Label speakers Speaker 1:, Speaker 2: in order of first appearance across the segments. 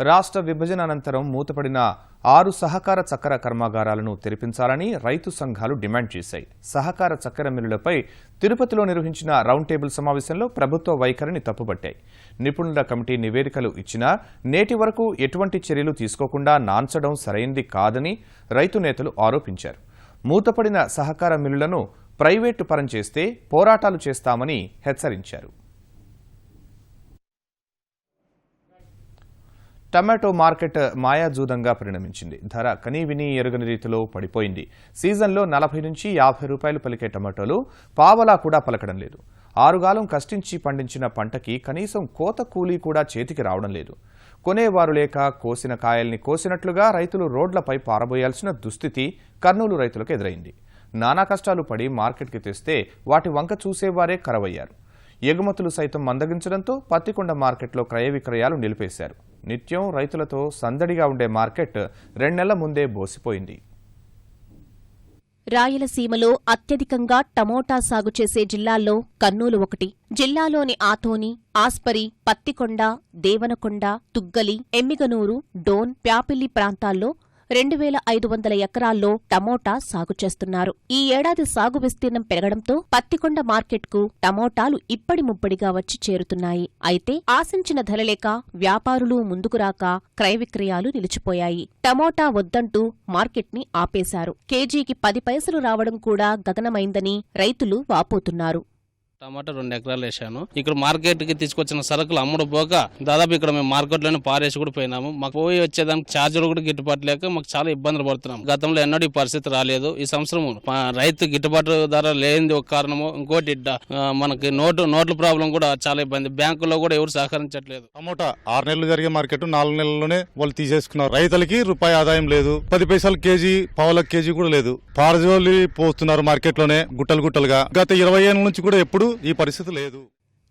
Speaker 1: రాష్ట్ర విభజన అనంతరం మూతపడిన ఆరు సహకార చక్కెర కర్మాగారాలను తెరిపించాలని రైతు సంఘాలు డిమాండ్ చేశాయి. సహకార చక్కెర మిల్లులపై తిరుపతిలో నిర్వహించిన రౌండ్ టేబుల్ సమావేశంలో ప్రభుత్వ వైఖరిని తప్పుబట్టాయి. నిపుణుల కమిటీ నివేదికలు ఇచ్చినా నేటి వరకు ఎటువంటి చర్యలు తీసుకోకుండా నాంచడం సరైంది కాదని రైతు నేతలు ఆరోపించారు. మూతపడిన సహకార మిల్లులను ప్రైవేటు పరం చేస్తే పోరాటాలు చేస్తామని హెచ్చరించారు. టమాటో మార్కెట్ మాయాజూదంగా పరిణమించింది. ధర కనీవిని ఎరుగని రీతిలో పడిపోయింది. సీజన్లో నలభై నుంచి యాభై రూపాయలు పలికే టమాటోలు పావలా కూడా పలకడం లేదు. ఆరుగాలం కష్టించి పండించిన పంటకి కనీసం కోత కూలీ కూడా చేతికి రావడం లేదు. కొనేవారు లేక కోసిన కాయల్ని కోసినట్లుగా రైతులు రోడ్లపై పారబోయాల్సిన దుస్థితి కర్నూలు రైతులకు ఎదురైంది. నానా కష్టాలు పడి మార్కెట్కి తెస్తే వాటి వంక చూసేవారే కరవయ్యారు. ఎగుమతులు సైతం మందగించడంతో పత్తికొండ మార్కెట్లో క్రయ విక్రయాలు నిలిపేశారు. నిత్యం రైతులతో సందడిగా ఉండే మార్కెట్ రెండెళ్ళ ముందే బోసిపోయింది.
Speaker 2: రాయలసీమలో అత్యధికంగా టమోటా సాగు చేసే జిల్లాల్లో కర్నూలు ఒకటి జిల్లాలోని ఆతోని ఆస్పరి పత్తికొండ దేవనకొండ తుగ్గలి ఎమ్మిగనూరు డోన్ ప్యాపిల్లి ప్రాంతాల్లో రెండు వేల ఐదు వందల ఎకరాల్లో టమోటా సాగు చేస్తున్నారు. ఈ ఏడాది సాగు విస్తీర్ణం పెరగడంతో పత్తికొండ మార్కెట్కు టమోటాలు ఇప్పటి ముప్పడిగా వచ్చి చేరుతున్నాయి. అయితే ఆశించిన ధర లేక వ్యాపారులు ముందుకు రాక క్రయ విక్రయాలు నిలిచిపోయాయి. టమోటా వద్దంటూ మార్కెట్ని ఆపేశారు. కేజీకి పది పైసలు రావడం కూడా గగనమైందని రైతులు వాపోతున్నారు.
Speaker 3: టమాటా రెండు ఎకరాలు వేసాను ఇక్కడ మార్కెట్కి తీసుకొచ్చిన సరుకులు అమ్ముడు పోక దాదాపు ఇక్కడ మేము మార్కెట్లోనే పారేసి కూడా పోయినాము. మాకు పోయి వచ్చేదానికి ఛార్జీలు కూడా గిట్టుబాటు లేక మాకు చాలా ఇబ్బందులు పడుతున్నాం. గతంలో ఎన్నడూ ఈ పరిస్థితి రాలేదు. ఈ సంవత్సరం రైతు గిట్టుబాటు ధర లేనిది ఒక కారణము. ఇంకోటి మనకి నోటు నోట్ల ప్రాబ్లం కూడా చాలా ఇబ్బంది. బ్యాంకులో కూడా ఎవరు సహకరించట్లేదు.
Speaker 4: టమోటా ఆరు నెలలు జరిగే మార్కెట్ నాలుగు నెలల్లోనే వాళ్ళు తీసేసుకున్నారు. రైతులకి రూపాయి ఆదాయం లేదు. పది పైసలు కేజీ పావుల కేజీ కూడా లేదు. పారజోలి పోస్తున్నారు మార్కెట్లోనే గుట్టలు గుట్టలుగా. గత ఇరవై ఏళ్ళ నుంచి కూడా ఎప్పుడు ఈ పరిస్థితి లేదు.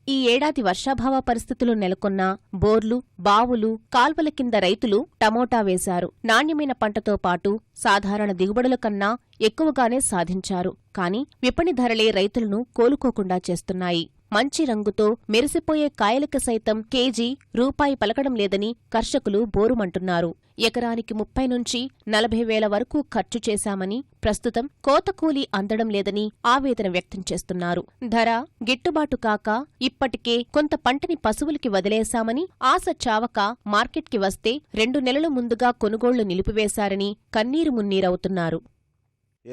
Speaker 2: ఈ ఏడాది వర్షాభావ పరిస్థితులు నెలకొన్న బోర్లు బావులు కాల్వల కింద రైతులు టమోటా వేశారు. నాణ్యమైన పంటతో పాటు సాధారణ దిగుబడుల కన్నా ఎక్కువగానే సాధించారు. కాని విపణి ధరలే రైతులను కోలుకోకుండా చేస్తున్నాయి. మంచి రంగుతో మెరిసిపోయే కాయలకు సైతం కేజీ రూపాయి పలకడం లేదని కర్షకులు బోరుమంటున్నారు. ఎకరానికి ముప్పై నుంచి నలభై వేల వరకు ఖర్చు చేశామని ప్రస్తుతం కోతకూలి అందడం లేదని ఆవేదన వ్యక్తం చేస్తున్నారు. ధర గిట్టుబాటు కాక ఇప్పటికే కొంత పంటని పశువులకి వదిలేశామని ఆశ చావక మార్కెట్కి వస్తే రెండు నెలల ముందుగా కొనుగోళ్ళు నిలిపివేశారని కన్నీరు మున్నీరవుతున్నారు.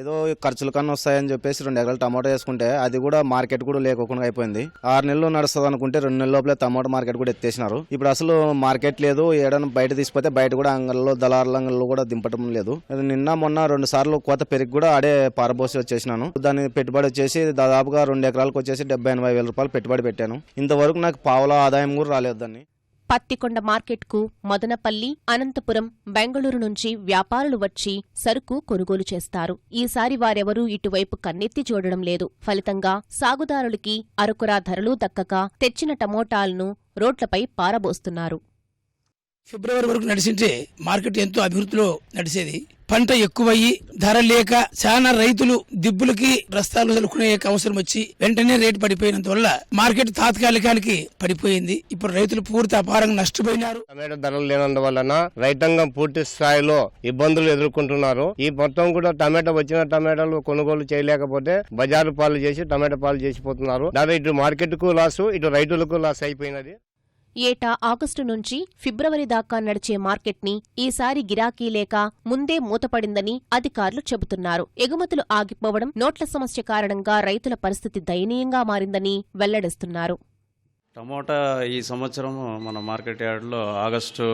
Speaker 5: ఏదో ఖర్చుల కన్నా వస్తాయని చెప్పేసి రెండు ఎకరాలు టమాటో వేసుకుంటే అది కూడా మార్కెట్ కూడా లేకోకుండా అయిపోయింది. ఆరు నెలలు నడుస్తుంది అనుకుంటే రెండు నెలల లోపలే టమాటో మార్కెట్ కూడా ఎత్తేసినారు. ఇప్పుడు అసలు మార్కెట్ లేదు ఏడైనా బయట తీసిపోతే బయట కూడా అంగల్లో దళారుల అంగల్లో కూడా దింపటం లేదు. నిన్న మొన్న రెండు సార్లు కోత పెరిగి కూడా ఆడే పారబోసి వచ్చేసినాను. దాని పెట్టుబడి వచ్చేసి దాదాపుగా రెండు ఎకరాలకు వచ్చేసి డెబ్బై ఎనభై వేల రూపాయలు పెట్టుబడి పెట్టాను. ఇంతవరకు నాకు పావుల ఆదాయం కూడా రాలేదు దాన్ని.
Speaker 2: పత్తికొండ మార్కెట్కు మదనపల్లి అనంతపురం బెంగళూరు నుంచి వ్యాపారులు వచ్చి సరుకు కొనుగోలు చేస్తారు. ఈసారి వారెవరూ ఇటువైపు కన్నెత్తి చూడడం లేదు. ఫలితంగా సాగుదారులకి అరకురా ధరలు దక్కక తెచ్చిన టమోటాలను రోడ్లపై పారబోస్తున్నారు.
Speaker 6: ఫిబ్రవరి వరకు నడిచింటే మార్కెట్ ఎంతో అభివృద్ధిలో నడిచేది పంట ఎక్కువయ్యి ధర లేక చాలా రైతులు దిబ్బులకి రస్తాలు చదువుకునే అవసరం వచ్చి వెంటనే రేటు పడిపోయినందువల్ల మార్కెట్ తాత్కాలికానికి పడిపోయింది. ఇప్పుడు రైతులు పూర్తి అపారంగా నష్టపోయినారు.
Speaker 7: టమాటో ధరలు లేనందువలన రైతాంగం పూర్తి స్థాయిలో ఇబ్బందులు ఎదుర్కొంటున్నారు. ఈ మొత్తం కూడా టమాటో వచ్చిన టమాటాలు కొనుగోలు చేయలేకపోతే బజారు పాలు చేసి టమాటో పాలు చేసిపోతున్నారు. దాదాపు ఇటు మార్కెట్కు లాసు ఇటు రైతులకు లాస్ అయిపోయినది.
Speaker 2: ఏటా ఆగస్టు నుంచి ఫిబ్రవరి దాకా నడిచే మార్కెట్ని ఈసారి గిరాకీ లేక ముందే మూతపడిందని అధికారులు చెబుతున్నారు. ఎగుమతులు ఆగిపోవడం నోట్ల సమస్య కారణంగా రైతుల పరిస్థితి దయనీయంగా మారిందని వెల్లడిస్తున్నారు.
Speaker 8: టమోటా ఈ సంవత్సరం మన మార్కెట్ యార్డ్లో ఆగస్టు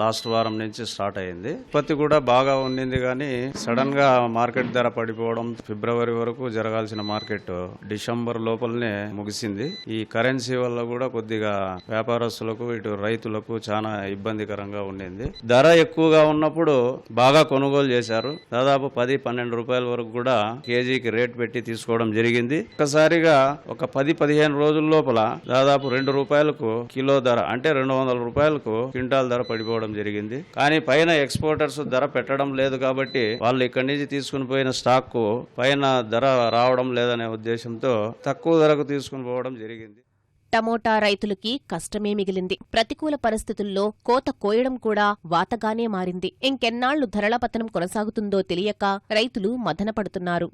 Speaker 8: లాస్ట్ వారం నుంచి స్టార్ట్ అయింది. ఉత్పత్తి కూడా బాగా ఉండింది కానీ సడన్గా మార్కెట్ ధర పడిపోవడం ఫిబ్రవరి వరకు జరగాల్సిన మార్కెట్ డిసెంబర్ లోపలనే ముగిసింది. ఈ కరెన్సీ వల్ల కూడా కొద్దిగా వ్యాపారస్తులకు ఇటు రైతులకు చాలా ఇబ్బందికరంగా ఉండింది. ధర ఎక్కువగా ఉన్నప్పుడు బాగా కొనుగోలు చేశారు. దాదాపు పది పన్నెండు రూపాయల వరకు కూడా కేజీకి రేట్ పెట్టి తీసుకోవడం జరిగింది. ఒక్కసారిగా ఒక పది పదిహేను రోజుల లోపల దాదాపు రెండు రూపాయలకు కిలో ధర అంటే రెండు వందల రూపాయలకు క్వింటాల్ ధర పడిపోవడం జరిగింది. కానీ పైన ఎక్స్పోర్టర్స్ ధర పెట్టడం లేదు కాబట్టి వాళ్ళు ఇక్కడి నుంచి తీసుకుని పోయిన స్టాక్ పైన ధర రావడం లేదనే ఉద్దేశంతో తక్కువ ధరకు తీసుకుని పోవడం జరిగింది.
Speaker 2: టమోటా రైతులకి కష్టమే మిగిలింది. ప్రతికూల పరిస్థితుల్లో కోత కోయడం కూడా వాతగానే మారింది. ఇంకెన్నాళ్ళు ధరల పతనం కొనసాగుతుందో తెలియక రైతులు మదనపడుతున్నారు.